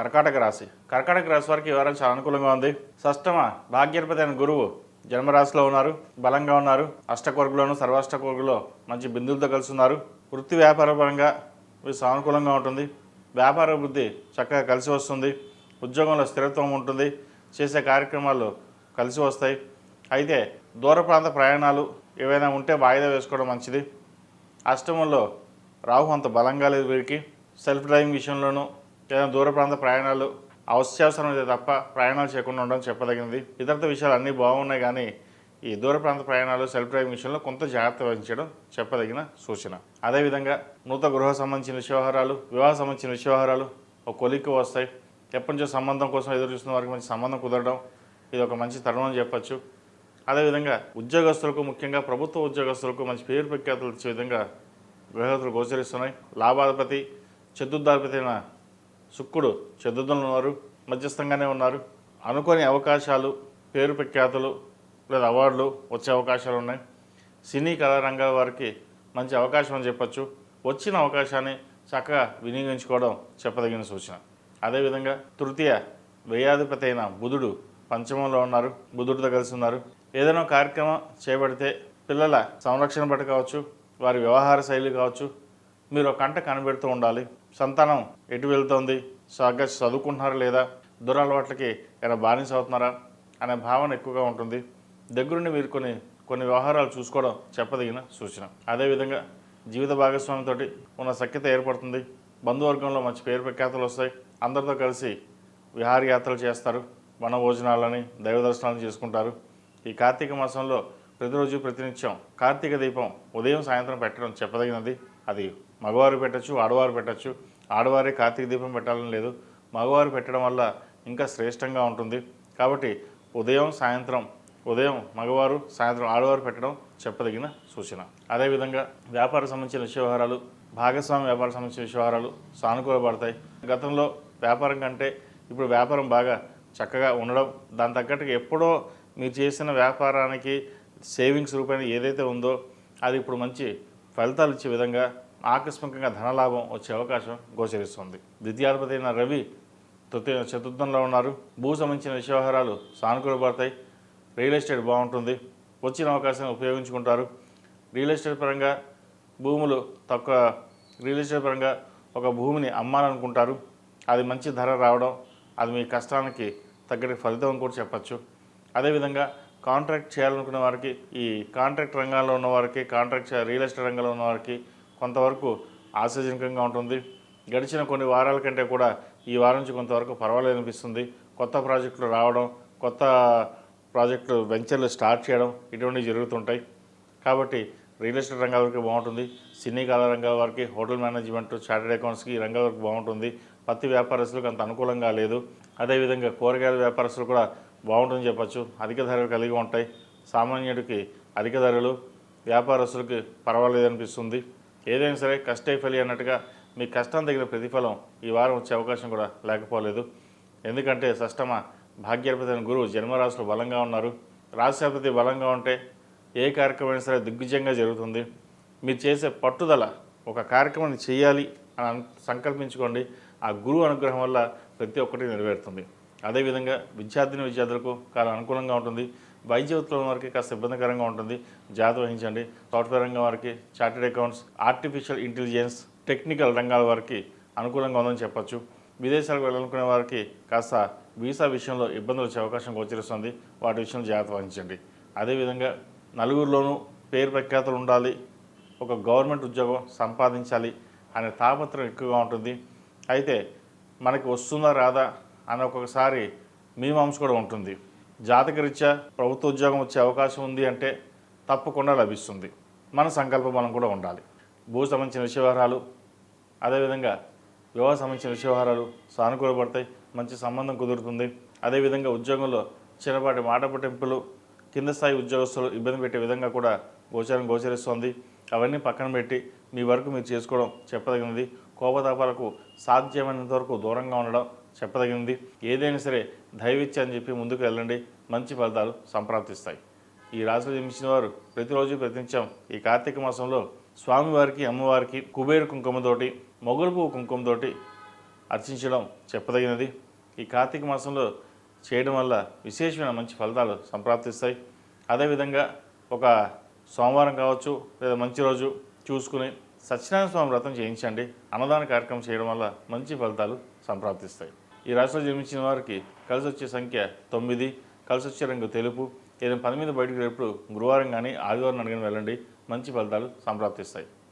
కర్కాటక రాశి. కర్కాటక రాశి వారికి ఈ వారం చాలా అనుకూలంగా ఉంది. షష్టమ భాగ్యపతి అయిన గురువు జన్మరాశిలో ఉన్నారు బలంగా ఉన్నారు అష్టకొరకులోను సర్వాష్టకొరకులో మంచి బిందువులతో కలిసి ఉన్నారు వృత్తి వ్యాపార పరంగా సానుకూలంగా ఉంటుంది. వ్యాపార వృద్ధి చక్కగా కలిసి వస్తుంది. ఉద్యోగంలో స్థిరత్వం ఉంటుంది. చేసే కార్యక్రమాలు కలిసి వస్తాయి. అయితే దూర ప్రాంత ప్రయాణాలు ఏవైనా ఉంటే వాయిదా వేసుకోవడం మంచిది. అష్టమంలో రాహు అంత బలంగా లేదు వీరికి. సెల్ఫ్ డ్రైవింగ్ విషయంలోనూ ఏదైనా దూర ప్రాంత ప్రయాణాలు అత్యవసరం అయితే తప్ప ప్రయాణాలు చేయకుండా ఉండడం చెప్పదగినది. ఇతరత విషయాలు అన్నీ బాగున్నాయి కానీ ఈ దూర ప్రాంత ప్రయాణాలు సెల్ఫ్ డ్రైవింగ్ విషయంలో కొంత జాగ్రత్త వహించడం చెప్పదగిన సూచన. అదేవిధంగా నూతన గృహ సంబంధించిన విషయవహారాలు వివాహ సంబంధించిన విషయవహారాలు ఒక కొలిక్కి వస్తాయి. ఎప్పటి నుంచో సంబంధం కోసం ఎదురు చూస్తున్న వారికి మంచి సంబంధం కుదరడం ఇది ఒక మంచి తరుణం అని చెప్పచ్చు. అదేవిధంగా ఉద్యోగస్తులకు ముఖ్యంగా ప్రభుత్వ ఉద్యోగస్తులకు మంచి పేరు ప్రఖ్యాతులు ఇచ్చే విధంగా గ్రహతులు గోచరిస్తున్నాయి. లాభాధిపతి చతుర్థాధిపతి అయిన శుక్రుడు చతుర్థంలో ఉన్నారు మధ్యస్థంగానే ఉన్నారు. అనుకోని అవకాశాలు పేరు ప్రఖ్యాతులు లేదా అవార్డులు వచ్చే అవకాశాలు ఉన్నాయి. సినీ కళారంగాల వారికి మంచి అవకాశం అని చెప్పొచ్చు. వచ్చిన అవకాశాన్ని చక్కగా వినియోగించుకోవడం చెప్పదగిన సూచన. అదేవిధంగా తృతీయ వ్యయాధిపతి అయిన బుధుడు పంచమంలో ఉన్నారు. బుధుడితో కలిసి ఉన్నారు. ఏదైనా కార్యక్రమం చేపడితే పిల్లల సంరక్షణ బట్టి కావచ్చు వారి వ్యవహార శైలి కావచ్చు మీరు కంట కనిపెడుతూ ఉండాలి. సంతానం ఎటు వెళ్తుంది? సరిగ్గా చదువుకుంటున్నారా లేదా? దురలవాట్లకి ఏమైనా బానిస అవుతున్నారా? అనే భావన ఎక్కువగా ఉంటుంది. దగ్గరుండి మీరు కొన్ని కొన్ని వ్యవహారాలు చూసుకోవడం చెప్పదగిన సూచన. అదేవిధంగా జీవిత భాగస్వామితోటి ఉన్న సఖ్యత ఏర్పడుతుంది. బంధువర్గంలో మంచి పేరు ప్రఖ్యాతలు వస్తాయి. అందరితో కలిసి విహారయాత్రలు చేస్తారు. వన భోజనాలని దైవ దర్శనాలు చేసుకుంటారు. ఈ కార్తీక మాసంలో ప్రతిరోజు ప్రతినిత్యం కార్తీక దీపం ఉదయం సాయంత్రం పెట్టడం చెప్పదగినది. అది మగవారు పెట్టచ్చు ఆడవారు పెట్టచ్చు. ఆడవారే కార్తీక దీపం పెట్టాలని లేదు. మగవారు పెట్టడం వల్ల ఇంకా శ్రేష్టంగా ఉంటుంది. కాబట్టి ఉదయం సాయంత్రం ఉదయం మగవారు సాయంత్రం ఆడవారు పెట్టడం చెప్పదగిన సూచన. అదేవిధంగా వ్యాపార సంబంధించిన విషయవహారాలు భాగస్వామి వ్యాపార సంబంధించిన విషయవహారాలు సానుకూలపడతాయి. గతంలో వ్యాపారం కంటే ఇప్పుడు వ్యాపారం బాగా చక్కగా ఉండడం దాని తగ్గట్టుగా ఎప్పుడో మీరు చేసిన వ్యాపారానికి సేవింగ్స్ రూపాయలు ఏదైతే ఉందో అది ఇప్పుడు మంచి ఫలితాలు ఇచ్చే విధంగా ఆకస్మికంగా ధనలాభం వచ్చే అవకాశం గోచరిస్తుంది. ద్వితీయాధిపతి అయిన రవి తృతీయ చతుర్థంలో ఉన్నారు. భూ సంబంధించిన విషయవహారాలు సానుకూలపడతాయి రియల్ ఎస్టేట్ బాగుంటుంది. వచ్చిన అవకాశాన్ని ఉపయోగించుకుంటారు. రియల్ ఎస్టేట్ పరంగా భూములు తక్కువ రియల్ ఎస్టేట్ పరంగా ఒక భూమిని అమ్మాలనుకుంటారు. అది మంచి ధర రావడం అది మీ కష్టానికి తగ్గట్టు ఫలితం అని కూడా చెప్పచ్చు. అదేవిధంగా కాంట్రాక్ట్ చేయాలనుకునే వారికి ఈ కాంట్రాక్ట్ రంగాల్లో ఉన్న వారికి కాంట్రాక్ట్ రియల్ ఎస్టేట్ రంగంలో ఉన్న వారికి కొంతవరకు ఆశాజనకంగా ఉంటుంది. గడిచిన కొన్ని వారాల కంటే కూడా ఈ వారం నుంచి కొంతవరకు పర్వాలేదు అనిపిస్తుంది. కొత్త ప్రాజెక్టులు రావడం కొత్త ప్రాజెక్టులు వెంచర్లు స్టార్ట్ చేయడం ఇటువంటివి జరుగుతుంటాయి. కాబట్టి రియల్ ఎస్టేట్ రంగాల వరకు బాగుంటుంది. సినీ కళా రంగాల వారికి హోటల్ మేనేజ్మెంట్ చార్టెడ్ అకౌంట్స్కి ఈ రంగాల వరకు బాగుంటుంది. పత్తి వ్యాపారస్తులకు అంత అనుకూలంగా లేదు. అదేవిధంగా కూరగాయల వ్యాపారస్తులు కూడా బాగుంటుందని చెప్పచ్చు. అధిక ధరలు కలిగి ఉంటాయి. సామాన్యుడికి అధిక ధరలు వ్యాపారస్తులకి పర్వాలేదు అనిపిస్తుంది. ఏదైనా సరే కష్టైఫలి అన్నట్టుగా మీ కష్టం తగిన ప్రతిఫలం ఈ వారం వచ్చే అవకాశం కూడా లేకపోలేదు. ఎందుకంటే సష్టమ భాగ్యాధిపతి అయిన గురువు జన్మరాశులు బలంగా ఉన్నారు. రాశ్యాధిపతి బలంగా ఉంటే ఏ కార్యక్రమం సరే దిగ్విజయంగా జరుగుతుంది. మీరు చేసే పట్టుదల ఒక కార్యక్రమాన్ని చేయాలి అని సంకల్పించుకోండి. ఆ గురువు అనుగ్రహం వల్ల ప్రతి ఒక్కటి నెరవేరుతుంది. అదేవిధంగా విద్యార్థిని విద్యార్థులకు చాలా అనుకూలంగా ఉంటుంది. వైద్య వారికి కాస్త ఇబ్బందికరంగా ఉంటుంది. జాగ్రత్త వహించండి. సాఫ్ట్వేర్ రంగం వారికి chartered accounts artificial intelligence technical రంగాల వారికి అనుకూలంగా ఉందని చెప్పచ్చు. విదేశాలకు వెళ్ళాలనుకునే వారికి కాస్త వీసా విషయంలో ఇబ్బందులు వచ్చే అవకాశం గోచరిస్తుంది. వాటి విషయంలో జాగ్రత్త వహించండి. అదేవిధంగా నలుగురిలోనూ పేరు ప్రఖ్యాతలు ఉండాలి. ఒక గవర్నమెంట్ ఉద్యోగం సంపాదించాలి అనే తాపత్రం ఎక్కువగా ఉంటుంది. అయితే మనకి వస్తుందా రాదా అని ఒక్కొక్కసారి మీమాంస కూడా ఉంటుంది. జాతకరీత్యా ప్రభుత్వ ఉద్యోగం వచ్చే అవకాశం ఉంది అంటే తప్పకుండా లభిస్తుంది. మన సంకల్ప బలం కూడా ఉండాలి. భూ సంబంధించిన విషయవహారాలు అదేవిధంగా వివాహ సంబంధించిన విషయవహారాలు సానుకూలపడతాయి మంచి సంబంధం కుదురుతుంది. అదేవిధంగా ఉద్యోగంలో చిన్నపాటి మాట పట్టింపులు కింద స్థాయి ఉద్యోగస్తులు ఇబ్బంది పెట్టే విధంగా కూడా గోచరం గోచరిస్తోంది. అవన్నీ పక్కన పెట్టి మీ వరకు మీరు చేసుకోవడం చెప్పదగినది. కోపతాపాలకు సాధ్యమైనంత వరకు దూరంగా ఉండడం చెప్పదగినది ఏదైనా సరే దైవిత్య అని చెప్పి ముందుకు వెళ్ళండి. మంచి ఫలితాలు సంప్రాప్తిస్తాయి. ఈ రాశిలో జన్మించిన వారు ప్రతిరోజు ప్రతినిత్యం ఈ కార్తీక మాసంలో స్వామివారికి అమ్మవారికి కుబేరు కుంకుమతోటి మొగలు పువ్వు కుంకుమతోటి అర్చించడం చెప్పదగినది. ఈ కార్తీక మాసంలో చేయడం వల్ల విశేషమైన మంచి ఫలితాలు సంప్రాప్తిస్తాయి. అదేవిధంగా ఒక సోమవారం కావచ్చు లేదా మంచి రోజు చూసుకుని సత్యనారాయణ స్వామి వ్రతం చేయించండి. అన్నదాన కార్యక్రమం చేయడం వల్ల మంచి ఫలితాలు సంప్రాప్తిస్తాయి. ఈ రాశిలో జన్మించిన వారికి కలిసి వచ్చే సంఖ్య తొమ్మిది కలిసి వచ్చే రంగు తెలుపు ఏదైనా పని మీద బయటకు వెళ్ళినప్పుడు గురువారం కానీ ఆదివారం అడిగిన వెళ్ళండి మంచి ఫలితాలు సంప్రాప్తిస్తాయి.